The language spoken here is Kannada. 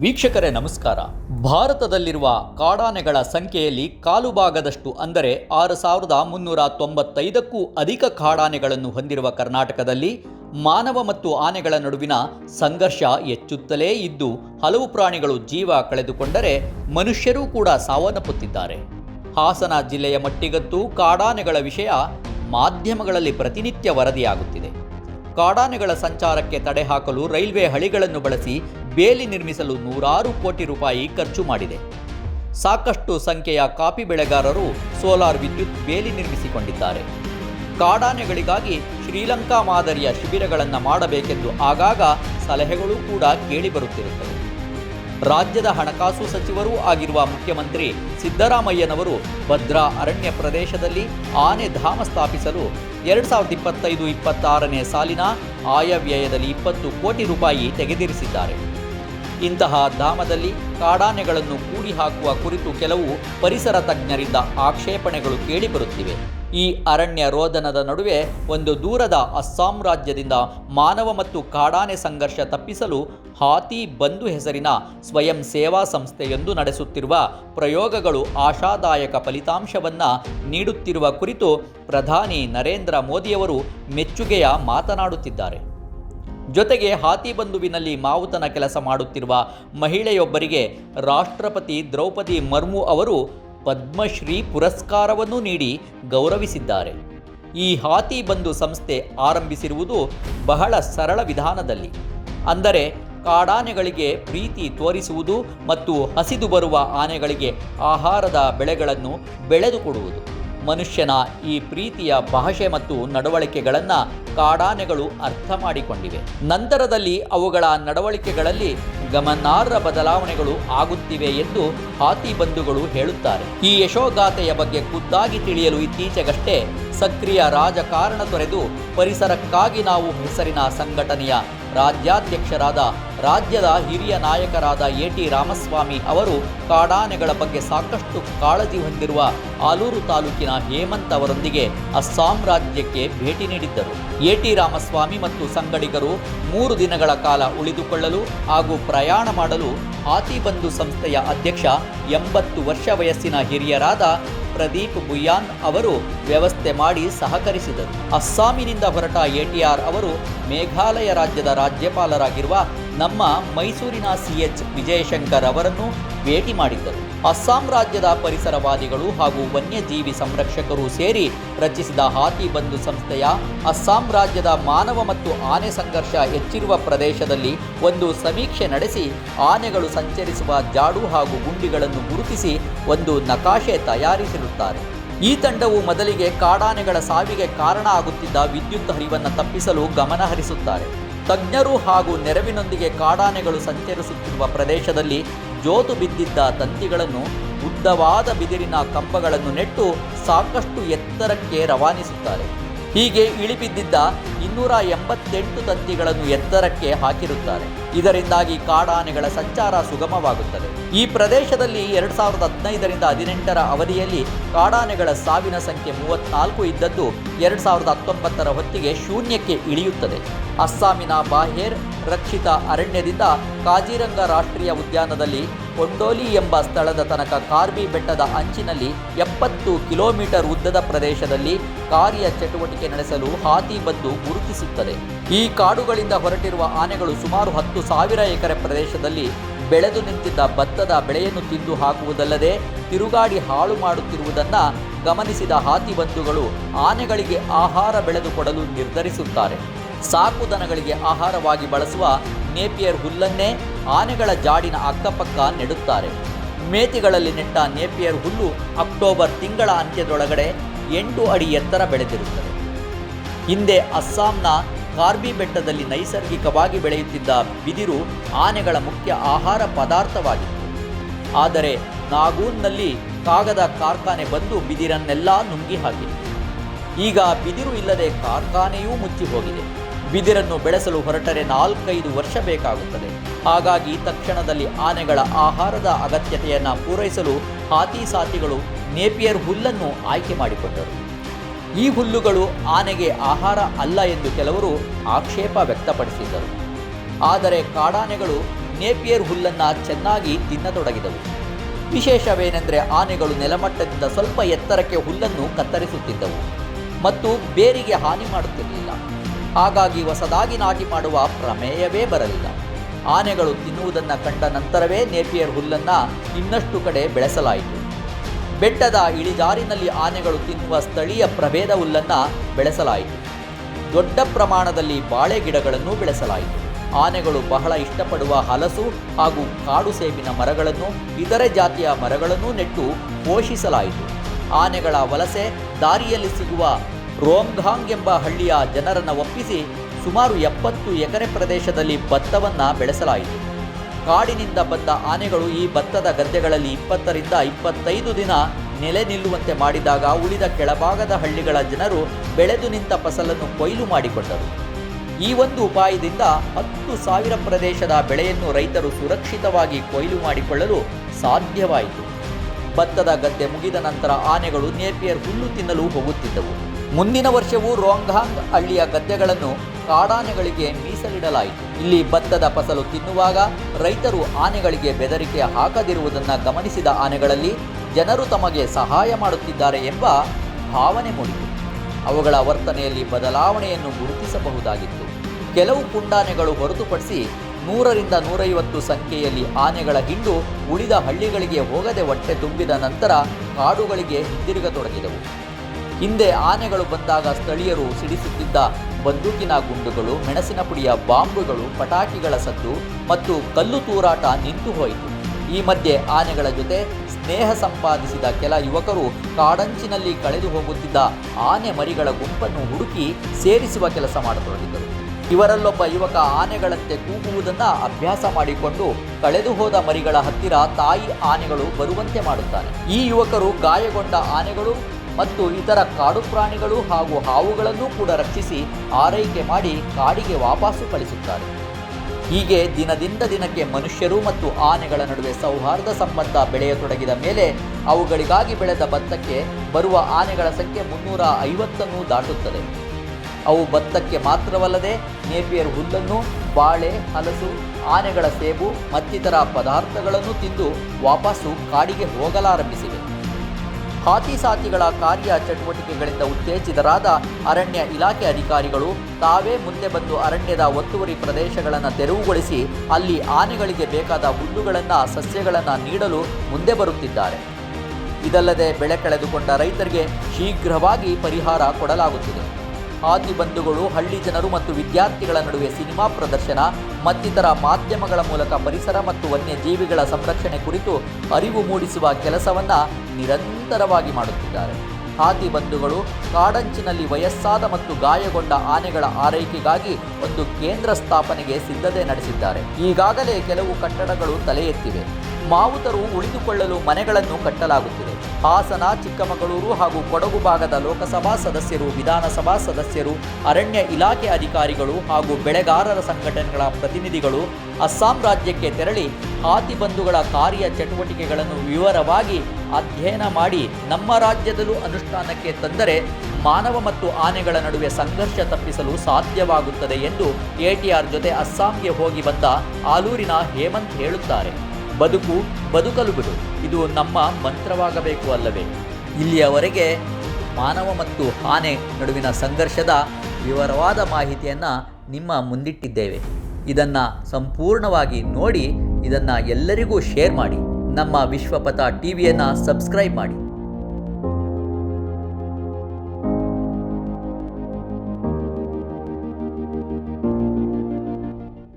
ವೀಕ್ಷಕರೇ ನಮಸ್ಕಾರ. ಭಾರತದಲ್ಲಿರುವ ಕಾಡಾನೆಗಳ ಸಂಖ್ಯೆಯಲ್ಲಿ ಕಾಲು ಭಾಗದಷ್ಟು ಅಂದರೆ ಆರು ಸಾವಿರದ ಮುನ್ನೂರ ತೊಂಬತ್ತೈದಕ್ಕೂ ಅಧಿಕ ಕಾಡಾನೆಗಳನ್ನು ಹೊಂದಿರುವ ಕರ್ನಾಟಕದಲ್ಲಿ ಮಾನವ ಮತ್ತು ಆನೆಗಳ ನಡುವಿನ ಸಂಘರ್ಷ ಹೆಚ್ಚುತ್ತಲೇ ಇದ್ದು, ಹಲವು ಪ್ರಾಣಿಗಳು ಜೀವ ಕಳೆದುಕೊಂಡರೆ ಮನುಷ್ಯರೂ ಕೂಡ ಸಾವನ್ನಪ್ಪುತ್ತಿದ್ದಾರೆ. ಹಾಸನ ಜಿಲ್ಲೆಯ ಮಟ್ಟಿಗಂತೂ ಕಾಡಾನೆಗಳ ವಿಷಯ ಮಾಧ್ಯಮಗಳಲ್ಲಿ ಪ್ರತಿನಿತ್ಯ ವರದಿಯಾಗುತ್ತಿದೆ. ಕಾಡಾನೆಗಳ ಸಂಚಾರಕ್ಕೆ ತಡೆ ಹಾಕಲು ರೈಲ್ವೆ ಹಳಿಗಳನ್ನು ಬಳಸಿ ಬೇಲಿ ನಿರ್ಮಿಸಲು ನೂರಾರು ಕೋಟಿ ರೂಪಾಯಿ ಖರ್ಚು ಮಾಡಿದೆ. ಸಾಕಷ್ಟು ಸಂಖ್ಯೆಯ ಕಾಫಿ ಬೆಳೆಗಾರರು ಸೋಲಾರ್ ವಿದ್ಯುತ್ ಬೇಲಿ ನಿರ್ಮಿಸಿಕೊಂಡಿದ್ದಾರೆ. ಕಾಡಾನೆಗಳಿಗಾಗಿ ಶ್ರೀಲಂಕಾ ಮಾದರಿಯ ಶಿಬಿರಗಳನ್ನು ಮಾಡಬೇಕೆಂದು ಆಗಾಗ ಸಲಹೆಗಳು ಕೂಡ ಕೇಳಿಬರುತ್ತಿರುತ್ತವೆ ರಾಜ್ಯದ ಹಣಕಾಸು ಸಚಿವರೂ ಆಗಿರುವ ಮುಖ್ಯಮಂತ್ರಿ ಸಿದ್ದರಾಮಯ್ಯನವರು ಭದ್ರಾ ಅರಣ್ಯ ಪ್ರದೇಶದಲ್ಲಿ ಆನೆ ಧಾಮ ಸ್ಥಾಪಿಸಲು ಎರಡು ಸಾವಿರದ ಇಪ್ಪತ್ತೈದು, ಇಪ್ಪತ್ತಾರನೇ ಸಾಲಿನ ಆಯವ್ಯಯದಲ್ಲಿ ಇಪ್ಪತ್ತು ಕೋಟಿ ರೂಪಾಯಿ ತೆಗೆದಿರಿಸಿದ್ದಾರೆ. ಇಂತಹ ಧಾಮದಲ್ಲಿ ಕಾಡಾನೆಗಳನ್ನು ಕೂಡಿ ಹಾಕುವ ಕುರಿತು ಕೆಲವು ಪರಿಸರ ತಜ್ಞರಿಂದ ಆಕ್ಷೇಪಣೆಗಳು ಕೇಳಿಬರುತ್ತಿವೆ. ಈ ಅರಣ್ಯ ರೋದನದ ನಡುವೆ ಒಂದು ದೂರದ ಅಸ್ಸಾಂ ರಾಜ್ಯದಿಂದ ಮಾನವ ಮತ್ತು ಕಾಡಾನೆ ಸಂಘರ್ಷ ತಪ್ಪಿಸಲು ಹಾತಿ ಬಂಧು ಹೆಸರಿನ ಸ್ವಯಂ ಸೇವಾ ಸಂಸ್ಥೆಯೊಂದು ನಡೆಸುತ್ತಿರುವ ಪ್ರಯೋಗಗಳು ಆಶಾದಾಯಕ ಫಲಿತಾಂಶವನ್ನು ನೀಡುತ್ತಿರುವ ಕುರಿತು ಪ್ರಧಾನಿ ನರೇಂದ್ರ ಮೋದಿಯವರು ಮೆಚ್ಚುಗೆಯ ಮಾತನಾಡುತ್ತಿದ್ದಾರೆ. ಜೊತೆಗೆ ಹಾತಿ ಬಂಧುವಿನಲ್ಲಿ ಮಾವುತನ ಕೆಲಸ ಮಾಡುತ್ತಿರುವ ಮಹಿಳೆಯೊಬ್ಬರಿಗೆ ರಾಷ್ಟ್ರಪತಿ ದ್ರೌಪದಿ ಮರ್ಮು ಅವರು ಪದ್ಮಶ್ರೀ ಪುರಸ್ಕಾರವನ್ನು ನೀಡಿ ಗೌರವಿಸಿದ್ದಾರೆ. ಈ ಹಾತಿ ಬಂಧು ಸಂಸ್ಥೆ ಆರಂಭಿಸಿರುವುದು ಬಹಳ ಸರಳ ವಿಧಾನದಲ್ಲಿ. ಅಂದರೆ ಕಾಡಾನೆಗಳಿಗೆ ಪ್ರೀತಿ ತೋರಿಸುವುದು ಮತ್ತು ಹಸಿದು ಬರುವ ಆನೆಗಳಿಗೆ ಆಹಾರದ ಬೆಳೆಗಳನ್ನು ಬೆಳೆದುಕೊಡುವುದು. ಮನುಷ್ಯನ ಈ ಪ್ರೀತಿಯ ಭಾಷೆ ಮತ್ತು ನಡವಳಿಕೆಗಳನ್ನು ಕಾಡಾನೆಗಳು ಅರ್ಥ ಮಾಡಿಕೊಂಡಿವೆ. ನಂತರದಲ್ಲಿ ಅವುಗಳ ನಡವಳಿಕೆಗಳಲ್ಲಿ ಗಮನಾರ್ಹ ಬದಲಾವಣೆಗಳು ಆಗುತ್ತಿವೆ ಎಂದು ಹಾತಿ ಬಂಧುಗಳು ಹೇಳುತ್ತಾರೆ. ಈ ಯಶೋಗಾಥೆಯ ಬಗ್ಗೆ ಖುದ್ದಾಗಿ ತಿಳಿಯಲು ಇತ್ತೀಚೆಗಷ್ಟೇ ಸಕ್ರಿಯ ರಾಜಕಾರಣ ತೊರೆದು ಪರಿಸರಕ್ಕಾಗಿ ನಾವು ಹೆಸರಿನ ಸಂಘಟನೆಯ ರಾಜ್ಯಾಧ್ಯಕ್ಷರಾದ ರಾಜ್ಯದ ಹಿರಿಯ ನಾಯಕರಾದ ಎ ಟಿ ರಾಮಸ್ವಾಮಿ ಅವರು ಕಾಡಾನೆಗಳ ಬಗ್ಗೆ ಸಾಕಷ್ಟು ಕಾಳಜಿ ಹೊಂದಿರುವ ಆಲೂರು ತಾಲೂಕಿನ ಹೇಮಂತ್ ಅವರೊಂದಿಗೆ ಅಸ್ಸಾಂ ರಾಜ್ಯಕ್ಕೆ ಭೇಟಿ ನೀಡಿದ್ದರು. ಎ ಟಿ ರಾಮಸ್ವಾಮಿ ಮತ್ತು ಸಂಗಡಿಗರು ಮೂರು ದಿನಗಳ ಕಾಲ ಉಳಿದುಕೊಳ್ಳಲು ಹಾಗೂ ಪ್ರಯಾಣ ಮಾಡಲು ಹಾತಿಬಂಧು ಸಂಸ್ಥೆಯ ಅಧ್ಯಕ್ಷ ಎಂಬತ್ತು ವರ್ಷ ವಯಸ್ಸಿನ ಹಿರಿಯರಾದ ಪ್ರದೀಪ್ ಬುಯಾನ್ ಅವರು ವ್ಯವಸ್ಥೆ ಮಾಡಿ ಸಹಕರಿಸಿದರು. ಅಸ್ಸಾಮಿನಿಂದ ಹೊರಟ ಎಟಿಆರ್ ಅವರು ಮೇಘಾಲಯ ರಾಜ್ಯದ ರಾಜ್ಯಪಾಲರಾಗಿರುವ ನಮ್ಮ ಮೈಸೂರಿನ ಸಿ ಎಚ್ ವಿಜಯಶಂಕರ್ ಅವರನ್ನು ಭೇಟಿ ಮಾಡಿದ್ದರು. ಅಸ್ಸಾಂ ರಾಜ್ಯದ ಪರಿಸರವಾದಿಗಳು ಹಾಗೂ ವನ್ಯಜೀವಿ ಸಂರಕ್ಷಕರು ಸೇರಿ ರಚಿಸಿದ ಹಾತಿ ಬಂಧು ಸಂಸ್ಥೆಯ ಅಸ್ಸಾಂ ರಾಜ್ಯದ ಮಾನವ ಮತ್ತು ಆನೆ ಸಂಘರ್ಷ ಹೆಚ್ಚಿರುವ ಪ್ರದೇಶದಲ್ಲಿ ಒಂದು ಸಮೀಕ್ಷೆ ನಡೆಸಿ, ಆನೆಗಳು ಸಂಚರಿಸುವ ಜಾಡು ಹಾಗೂ ಗುಂಡಿಗಳನ್ನು ಗುರುತಿಸಿ ಒಂದು ನಕಾಶೆ ತಯಾರಿಸಿರುತ್ತಾರೆ. ಈ ತಂಡವು ಮೊದಲಿಗೆ ಕಾಡಾನೆಗಳ ಸಾವಿಗೆ ಕಾರಣ ಆಗುತ್ತಿದ್ದ ವಿದ್ಯುತ್ ಹರಿವನ್ನು ತಪ್ಪಿಸಲು ಗಮನ ಹರಿಸುತ್ತಾರೆ ತಜ್ಞರು ಹಾಗೂ ನೆರವಿನೊಂದಿಗೆ ಕಾಡಾನೆಗಳು ಸಂಚರಿಸುತ್ತಿರುವ ಪ್ರದೇಶದಲ್ಲಿ ಜೋತು ಬಿದ್ದಿದ್ದ ತಂತಿಗಳನ್ನು ಉದ್ದವಾದ ಬಿದಿರಿನ ಕಂಬಗಳನ್ನು ನೆಟ್ಟು ಸಾಕಷ್ಟು ಎತ್ತರಕ್ಕೆ ರವಾನಿಸುತ್ತಾರೆ. ಹೀಗೆ ಇಳಿಬಿದ್ದಿದ್ದ ಇನ್ನೂರ ಎಂಬತ್ತೆಂಟು ತಂತಿಗಳನ್ನು ಎತ್ತರಕ್ಕೆ ಹಾಕಿರುತ್ತಾರೆ. ಇದರಿಂದಾಗಿ ಕಾಡಾನೆಗಳ ಸಂಚಾರ ಸುಗಮವಾಗುತ್ತದೆ. ಈ ಪ್ರದೇಶದಲ್ಲಿ ಎರಡು ಸಾವಿರದ ಹದಿನೈದರಿಂದ ಹದಿನೆಂಟರ ಅವಧಿಯಲ್ಲಿ ಕಾಡಾನೆಗಳ ಸಾವಿನ ಸಂಖ್ಯೆ ಮೂವತ್ನಾಲ್ಕು ಇದ್ದದ್ದು ಎರಡು ಸಾವಿರದ ಹತ್ತೊಂಬತ್ತರ ಹೊತ್ತಿಗೆ ಶೂನ್ಯಕ್ಕೆ ಇಳಿಯುತ್ತದೆ. ಅಸ್ಸಾಮಿನ ಬಾಹೇರ್ ರಕ್ಷಿತ ಅರಣ್ಯದಿಂದ ಕಾಜಿರಂಗ ರಾಷ್ಟ್ರೀಯ ಉದ್ಯಾನದಲ್ಲಿ ಕೊಂಡೋಲಿ ಎಂಬ ಸ್ಥಳದ ತನಕ ಕಾರ್ಬಿ ಬೆಟ್ಟದ ಅಂಚಿನಲ್ಲಿ ಎಪ್ಪತ್ತು ಕಿಲೋಮೀಟರ್ ಉದ್ದದ ಪ್ರದೇಶದಲ್ಲಿ ಕಾರ್ಯ ಚಟುವಟಿಕೆ ನಡೆಸಲು ಹಾತಿ ಬಂದು ಗುರುತಿಸುತ್ತದೆ. ಈ ಕಾಡುಗಳಿಂದ ಹೊರಟಿರುವ ಆನೆಗಳು ಸುಮಾರು ಹತ್ತು ಸಾವಿರ ಎಕರೆ ಪ್ರದೇಶದಲ್ಲಿ ಬೆಳೆದು ನಿಂತಿದ್ದ ಭತ್ತದ ಬೆಳೆಯನ್ನು ತಿಂದು ಹಾಕುವುದಲ್ಲದೆ ತಿರುಗಾಡಿ ಹಾಳು ಮಾಡುತ್ತಿರುವುದನ್ನು ಗಮನಿಸಿದ ಹಾತಿ ಬಂಧುಗಳು ಆನೆಗಳಿಗೆ ಆಹಾರ ಬೆಳೆದುಕೊಡಲು ನಿರ್ಧರಿಸುತ್ತಾರೆ. ಸಾಕು ದನಗಳಿಗೆ ಆಹಾರವಾಗಿ ಬಳಸುವ ನೇಪಿಯರ್ ಹುಲ್ಲನ್ನೇ ಆನೆಗಳ ಜಾಡಿನ ಅಕ್ಕಪಕ್ಕ ನೆಡುತ್ತಾರೆ. ಮೇತಿಗಳಲ್ಲಿ ನೆಟ್ಟ ನೇಪಿಯರ್ ಹುಲ್ಲು ಅಕ್ಟೋಬರ್ ತಿಂಗಳ ಅಂತ್ಯದೊಳಗಡೆ ಎಂಟು ಅಡಿ ಎತ್ತರ ಬೆಳೆದಿರುತ್ತದೆ. ಹಿಂದೆ ಅಸ್ಸಾಂನ ಕಾರ್ಬಿ ಬೆಟ್ಟದಲ್ಲಿ ನೈಸರ್ಗಿಕವಾಗಿ ಬೆಳೆಯುತ್ತಿದ್ದ ಬಿದಿರು ಆನೆಗಳ ಮುಖ್ಯ ಆಹಾರ ಪದಾರ್ಥವಾಗಿತ್ತು. ಆದರೆ ನಾಗೂನ್ನಲ್ಲಿ ಕಾಗದ ಕಾರ್ಖಾನೆ ಬಂದು ಬಿದಿರನ್ನೆಲ್ಲ ನುಂಗಿ ಹಾಕಿದೆ ಈಗ ಬಿದಿರು ಇಲ್ಲದೆ ಕಾರ್ಖಾನೆಯೂ ಮುಚ್ಚಿ ಹೋಗಿದೆ. ಬಿದಿರನ್ನು ಬೆಳೆಸಲು ಹೊರಟರೆ ನಾಲ್ಕೈದು ವರ್ಷ ಬೇಕಾಗುತ್ತದೆ. ಹಾಗಾಗಿ ತಕ್ಷಣದಲ್ಲಿ ಆನೆಗಳ ಆಹಾರದ ಅಗತ್ಯತೆಯನ್ನು ಪೂರೈಸಲು ಹಾತಿ ಸಾತಿಗಳು ನೇಪಿಯರ್ ಹುಲ್ಲನ್ನು ಆಯ್ಕೆ ಮಾಡಿಕೊಂಡರು. ಈ ಹುಲ್ಲುಗಳು ಆನೆಗೆ ಆಹಾರ ಅಲ್ಲ ಎಂದು ಕೆಲವರು ಆಕ್ಷೇಪ ವ್ಯಕ್ತಪಡಿಸಿದ್ದರು. ಆದರೆ ಕಾಡಾನೆಗಳು ನೇಪಿಯರ್ ಹುಲ್ಲನ್ನು ಚೆನ್ನಾಗಿ ತಿನ್ನತೊಡಗಿದವು. ವಿಶೇಷವೇನೆಂದರೆ ಆನೆಗಳು ನೆಲಮಟ್ಟದಿಂದ ಸ್ವಲ್ಪ ಎತ್ತರಕ್ಕೆ ಹುಲ್ಲನ್ನು ಕತ್ತರಿಸುತ್ತಿದ್ದವು ಮತ್ತು ಬೇರಿಗೆ ಹಾನಿ ಮಾಡುತ್ತಿರಲಿಲ್ಲ. ಹಾಗಾಗಿ ಹೊಸದಾಗಿ ನಾಟಿ ಮಾಡುವ ಪ್ರಮೇಯವೇ ಬರಲಿಲ್ಲ. ಆನೆಗಳು ತಿನ್ನುವುದನ್ನು ಕಂಡ ನಂತರವೇ ನೇಪಿಯರ್ ಹುಲ್ಲನ್ನು ಇನ್ನಷ್ಟು ಕಡೆ ಬೆಳೆಸಲಾಯಿತು. ಬೆಟ್ಟದ ಇಳಿಜಾರಿನಲ್ಲಿ ಆನೆಗಳು ತಿನ್ನುವ ಸ್ಥಳೀಯ ಪ್ರಭೇದ ಹುಲ್ಲನ್ನು ಬೆಳೆಸಲಾಯಿತು. ದೊಡ್ಡ ಪ್ರಮಾಣದಲ್ಲಿ ಬಾಳೆ ಗಿಡಗಳನ್ನು ಬೆಳೆಸಲಾಯಿತು. ಆನೆಗಳು ಬಹಳ ಇಷ್ಟಪಡುವ ಹಲಸು ಹಾಗೂ ಕಾಡು ಸೇಬಿನ ಮರಗಳನ್ನು, ಇತರೆ ಜಾತಿಯ ಮರಗಳನ್ನು ನೆಟ್ಟು ಪೋಷಿಸಲಾಯಿತು. ಆನೆಗಳ ವಲಸೆ ದಾರಿಯಲ್ಲಿ ಸಿಗುವ ರೋಮ್ಘಾಂಗ್ ಎಂಬ ಹಳ್ಳಿಯ ಜನರನ್ನು ಒಪ್ಪಿಸಿ ಸುಮಾರು ಎಪ್ಪತ್ತು ಎಕರೆ ಪ್ರದೇಶದಲ್ಲಿ ಭತ್ತವನ್ನು ಬೆಳೆಸಲಾಯಿತು. ಕಾಡಿನಿಂದ ಬಂದ ಆನೆಗಳು ಈ ಭತ್ತದ ಗದ್ದೆಗಳಲ್ಲಿ ಇಪ್ಪತ್ತರಿಂದ ಇಪ್ಪತ್ತೈದು ದಿನ ನೆಲೆ ನಿಲ್ಲುವಂತೆ ಮಾಡಿದಾಗ ಉಳಿದ ಕೆಳಭಾಗದ ಹಳ್ಳಿಗಳ ಜನರು ಬೆಳೆದು ನಿಂತ ಫಸಲನ್ನು ಕೊಯ್ಲು ಮಾಡಿಕೊಂಡರು. ಈ ಒಂದು ಉಪಾಯದಿಂದ ಹತ್ತು ಸಾವಿರ ಪ್ರದೇಶದ ಬೆಳೆಯನ್ನು ರೈತರು ಸುರಕ್ಷಿತವಾಗಿ ಕೊಯ್ಲು ಮಾಡಿಕೊಳ್ಳಲು ಸಾಧ್ಯವಾಯಿತು. ಭತ್ತದ ಗದ್ದೆ ಮುಗಿದ ನಂತರ ಆನೆಗಳು ನೇಪಿಯರ್ ಹುಲ್ಲು ತಿನ್ನಲು ಹೋಗುತ್ತಿದ್ದವು. ಮುಂದಿನ ವರ್ಷವೂ ರೋಂಗಾಂಗ್ ಹಳ್ಳಿಯ ಗದ್ದೆಗಳನ್ನು ಕಾಡಾನೆಗಳಿಗೆ ಮೀಸಲಿಡಲಾಯಿತು. ಇಲ್ಲಿ ಭತ್ತದ ಫಸಲು ತಿನ್ನುವಾಗ ರೈತರು ಆನೆಗಳಿಗೆ ಬೆದರಿಕೆ ಹಾಕದಿರುವುದನ್ನು ಗಮನಿಸಿದ ಆನೆಗಳಲ್ಲಿ ಜನರು ತಮಗೆ ಸಹಾಯ ಮಾಡುತ್ತಿದ್ದಾರೆ ಎಂಬ ಭಾವನೆ ಮೂಡಿತು. ಅವುಗಳ ವರ್ತನೆಯಲ್ಲಿ ಬದಲಾವಣೆಯನ್ನು ಗುರುತಿಸಬಹುದಾಗಿತ್ತು. ಕೆಲವು ಪುಂಡಾನೆಗಳು ಹೊರತುಪಡಿಸಿ ನೂರರಿಂದ ನೂರೈವತ್ತು ಸಂಖ್ಯೆಯಲ್ಲಿ ಆನೆಗಳ ಹಿಂಡು ಉಳಿದ ಹಳ್ಳಿಗಳಿಗೆ ಹೋಗದೆ ಹೊಟ್ಟೆ ತುಂಬಿದ ನಂತರ ಕಾಡುಗಳಿಗೆ ಹಿಂದಿರುಗತೊಡಗಿದವು. ಹಿಂದೆ ಆನೆಗಳು ಬಂದಾಗ ಸ್ಥಳೀಯರು ಸಿಡಿಸುತ್ತಿದ್ದ ಬಂದೂಕಿನ ಗುಂಡುಗಳು, ಮೆಣಸಿನ ಪುಡಿಯ ಬಾಂಬುಗಳು, ಪಟಾಕಿಗಳ ಸದ್ದು ಮತ್ತು ಕಲ್ಲು ತೂರಾಟ ನಿಂತು ಹೋಯಿತು. ಈ ಮಧ್ಯೆ ಆನೆಗಳ ಜೊತೆ ಸ್ನೇಹ ಸಂಪಾದಿಸಿದ ಕೆಲ ಯುವಕರು ಕಾಡಂಚಿನಲ್ಲಿ ಕಳೆದು ಹೋಗುತ್ತಿದ್ದ ಆನೆ ಮರಿಗಳ ಗುಂಪನ್ನು ಹುಡುಕಿ ಸೇರಿಸುವ ಕೆಲಸ ಮಾಡತೊಡಗಿದರು ಇವರಲ್ಲೊಬ್ಬ ಯುವಕ ಆನೆಗಳಂತೆ ಕೂಗುವುದನ್ನು ಅಭ್ಯಾಸ ಮಾಡಿಕೊಂಡು ಕಳೆದು ಹೋದ ಮರಿಗಳ ಹತ್ತಿರ ತಾಯಿ ಆನೆಗಳು ಬರುವಂತೆ ಮಾಡುತ್ತಾನೆ. ಈ ಯುವಕರು ಗಾಯಗೊಂಡ ಆನೆಗಳು ಮತ್ತು ಇತರ ಕಾಡು ಪ್ರಾಣಿಗಳು ಹಾಗೂ ಹಾವುಗಳನ್ನು ಕೂಡ ರಕ್ಷಿಸಿ ಆರೈಕೆ ಮಾಡಿ ಕಾಡಿಗೆ ವಾಪಸ್ಸು ಕಳಿಸುತ್ತಾರೆ. ಹೀಗೆ ದಿನದಿಂದ ದಿನಕ್ಕೆ ಮನುಷ್ಯರು ಮತ್ತು ಆನೆಗಳ ನಡುವೆ ಸೌಹಾರ್ದ ಸಂಬಂಧ ಬೆಳೆಯತೊಡಗಿದ ಮೇಲೆ ಅವುಗಳಿಗಾಗಿ ಬೆಳೆದ ಭತ್ತಕ್ಕೆ ಬರುವ ಆನೆಗಳ ಸಂಖ್ಯೆ ಮುನ್ನೂರ ಐವತ್ತನ್ನು ದಾಟುತ್ತದೆ. ಅವು ಭತ್ತಕ್ಕೆ ಮಾತ್ರವಲ್ಲದೆ ನೇಪಿಯರ್ ಹುಲ್ಲನ್ನು, ಬಾಳೆ, ಹಲಸು, ಆನೆಗಳ ಸೇಬು ಮತ್ತಿತರ ಪದಾರ್ಥಗಳನ್ನು ತಿಂದು ವಾಪಸ್ಸು ಕಾಡಿಗೆ ಹೋಗಲಾರಂಭಿಸಿವೆ. ಹಾತಿ ಸಾತಿಗಳ ಕಾರ್ಯ ಚಟುವಟಿಕೆಗಳಿಂದ ಉತ್ತೇಜಿತರಾದ ಅರಣ್ಯ ಇಲಾಖೆ ಅಧಿಕಾರಿಗಳು ತಾವೇ ಮುಂದೆ ಬಂದು ಅರಣ್ಯದ ಒತ್ತುವರಿ ಪ್ರದೇಶಗಳನ್ನು ತೆರವುಗೊಳಿಸಿ ಅಲ್ಲಿ ಆನೆಗಳಿಗೆ ಬೇಕಾದ ಹುಲ್ಲುಗಳನ್ನು, ಸಸ್ಯಗಳನ್ನು ನೀಡಲು ಮುಂದೆ ಬರುತ್ತಿದ್ದಾರೆ. ಇದಲ್ಲದೆ ಬೆಳೆ ಕಳೆದುಕೊಂಡ ರೈತರಿಗೆ ಶೀಘ್ರವಾಗಿ ಪರಿಹಾರ ಕೊಡಲಾಗುತ್ತಿದೆ. ಹಾದಿ ಬಂಧುಗಳು, ಹಳ್ಳಿ ಜನರು ಮತ್ತು ವಿದ್ಯಾರ್ಥಿಗಳ ನಡುವೆ ಸಿನಿಮಾ ಪ್ರದರ್ಶನ, ಮತ್ತಿತರ ಮಾಧ್ಯಮಗಳ ಮೂಲಕ ಪರಿಸರ ಮತ್ತು ವನ್ಯಜೀವಿಗಳ ಸಂರಕ್ಷಣೆ ಕುರಿತು ಅರಿವು ಮೂಡಿಸುವ ಕೆಲಸವನ್ನ ನಿರಂತರವಾಗಿ ಮಾಡುತ್ತಿದ್ದಾರೆ. ಹಾತಿ ಬಂಧುಗಳು ಕಾಡಂಚಿನಲ್ಲಿ ವಯಸ್ಸಾದ ಮತ್ತು ಗಾಯಗೊಂಡ ಆನೆಗಳ ಆರೈಕೆಗಾಗಿ ಒಂದು ಕೇಂದ್ರ ಸ್ಥಾಪನೆಗೆ ಸಿದ್ಧತೆ ನಡೆಸಿದ್ದಾರೆ. ಈಗಾಗಲೇ ಕೆಲವು ಕಟ್ಟಡಗಳು ತಲೆ ಎತ್ತಿವೆ ಮಾವುತರು ಉಳಿದುಕೊಳ್ಳಲು ಮನೆಗಳನ್ನು ಕಟ್ಟಲಾಗುತ್ತಿದೆ. ಹಾಸನ, ಚಿಕ್ಕಮಗಳೂರು ಹಾಗೂ ಕೊಡಗು ಭಾಗದ ಲೋಕಸಭಾ ಸದಸ್ಯರು, ವಿಧಾನಸಭಾ ಸದಸ್ಯರು, ಅರಣ್ಯ ಇಲಾಖೆ ಅಧಿಕಾರಿಗಳು ಹಾಗೂ ಬೆಳೆಗಾರರ ಸಂಘಟನೆಗಳ ಪ್ರತಿನಿಧಿಗಳು ಅಸ್ಸಾಂ ರಾಜ್ಯಕ್ಕೆ ತೆರಳಿ ಹಾತಿ ಬಂಧುಗಳ ಕಾರ್ಯ ಚಟುವಟಿಕೆಗಳನ್ನು ವಿವರವಾಗಿ ಅಧ್ಯಯನ ಮಾಡಿ ನಮ್ಮ ರಾಜ್ಯದಲ್ಲೂ ಅನುಷ್ಠಾನಕ್ಕೆ ತಂದರೆ ಮಾನವ ಮತ್ತು ಆನೆಗಳ ನಡುವೆ ಸಂಘರ್ಷ ತಪ್ಪಿಸಲು ಸಾಧ್ಯವಾಗುತ್ತದೆ ಎಂದು ಎಟಿಆರ್ ಜೊತೆ ಅಸ್ಸಾಂಗೆ ಹೋಗಿ ಬಂದ ಆಲೂರಿನ ಹೇಮಂತ್ ಹೇಳುತ್ತಾರೆ. ಬದುಕು ಬದುಕಲು ಬಿಡು. ಇದು ನಮ್ಮ ಮಂತ್ರವಾಗಬೇಕು ಅಲ್ಲವೇ? ಇಲ್ಲಿಯವರೆಗೆ ಮಾನವ ಮತ್ತು ಆನೆ ನಡುವಿನ ಸಂಘರ್ಷದ ವಿವರವಾದ ಮಾಹಿತಿಯನ್ನು ನಿಮ್ಮ ಮುಂದಿಟ್ಟಿದ್ದೇವೆ. ಇದನ್ನು ಸಂಪೂರ್ಣವಾಗಿ ನೋಡಿ ಇದನ್ನು ಎಲ್ಲರಿಗೂ ಶೇರ್ ಮಾಡಿ. ನಮ್ಮ ವಿಶ್ವಪಥ ಟಿ ವಿಯನ್ನು ಸಬ್ಸ್ಕ್ರೈಬ್ ಮಾಡಿ.